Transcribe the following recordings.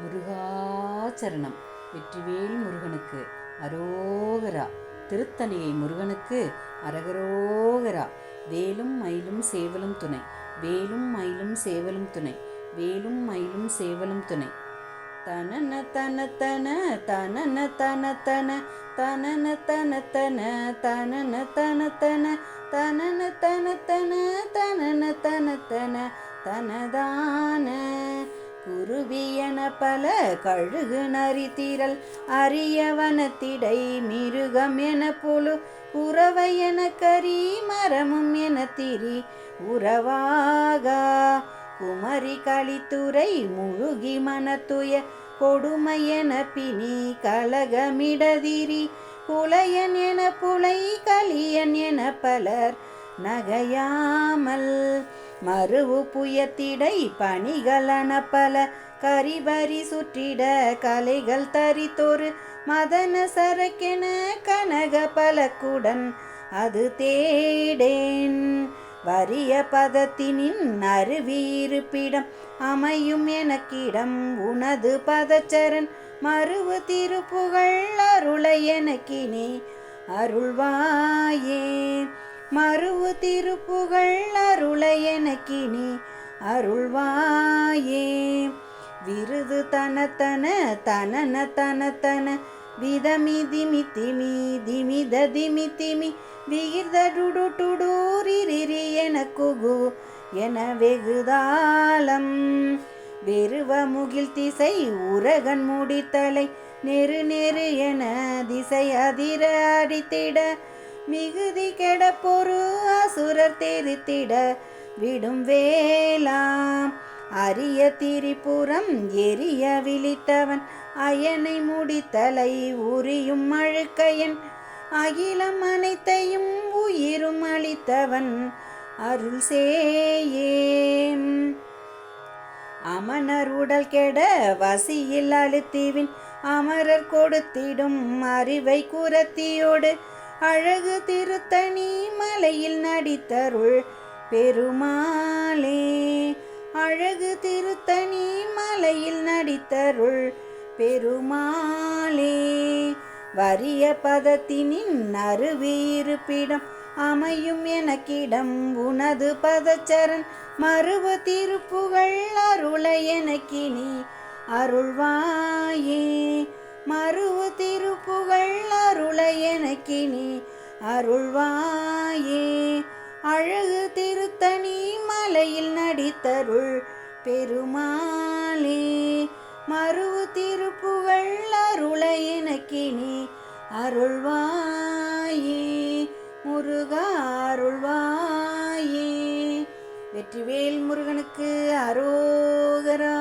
முருகாச்சரணம். வெற்றிவேல் முருகனுக்கு அரோகரா. திருத்தணியை முருகனுக்கு அரகரோகரா. வேலும் மயிலும் சேவலும் துணை. வேலும் மயிலும் சேவலும் துணை. வேலும் மயிலும் சேவலும் துணை. தனன தன தன தனன தன தன. தனன தன தன. தனன தன தன. தனன தன தன. தனன தன தன. தனதான. என பல கழுகு நரித்திரல் அரியவனத்திடை மிருகம் என புழு. குறவை என கரி மரமும் என திரி. உறவாகா குமரி களித்துறை முழுகி மனத்துய கொடுமை என பிணி கலகமிடதிரி. குலையன் என புலை கலியன் என பலர் நகையாமல் மறுவு புயத்திடை பணிகளன பல. கரிபரி சுற்றிட கலைகள் தரித்தொரு மதன சரக்கென கனக பலக்குடன் அது தேடேன். வறிய பதத்தினின் அருவியிருப்பிடம் அமையும் எனக்கிடம் உனது பதச்சரன் மறுவு திருப்புகழ் அருளை எனக்கினே அருள்வாயே. மறுவு திருப்புகழ் அருளை எனக்கினே அருள்வாயே. விருது தனத்தன தனன தனத்தன விதமி திமி திமி திமித திமி திமி. விகிர்த டுடு டுடூரிரி என குகு. என வெகுதாலம் வெறுவ முகில் திசை உரகன் முடித்தலை. நெரு நெரு என திசை அதிர அடித்திட. மிகுதி கெட அசுரர் தெரித்திட. விடும் வேலாம் அரிய திரிபுரம் எரிய விழித்தவன். அயனை முடித்தலை உரியும் அழுக்கையன். அகிலம் அனைத்தையும் உயிரும் அளித்தவன். அருள் சேயேம். அமனர் உடல் கெட வசியில் அழுத்திவின். அமரர் கொடுத்திடும் அறிவை குரத்தியோடு. அழகு திருத்தணி மலையில் நடித்தருள் பெருமாளே. அழகு திருத்தணி மலையில் நடித்தருள் பெருமாளே. வறிய பதத்தினின் அருவியிருப்பிடம் அமையும் எனக்கிடம் உனது பதச்சரன் மறுவ திருப்புகள் அருளை எனக்கினி அருள்வாயே. மறுவ திருப்புகள் அருளை எனக்கினி அருள்வாயே. அழகு திருத்தணி மலையில் அடித்தருள் பெருமாளே மறுவு திருப்புகழ் அருளை எனக்கினி அருள்வாயே. முருகா அருள்வாயே. வெற்றிவேல் முருகனுக்கு அரோகரா.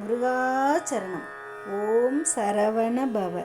முருகாச்சரணம் ஓம் சரவண பவ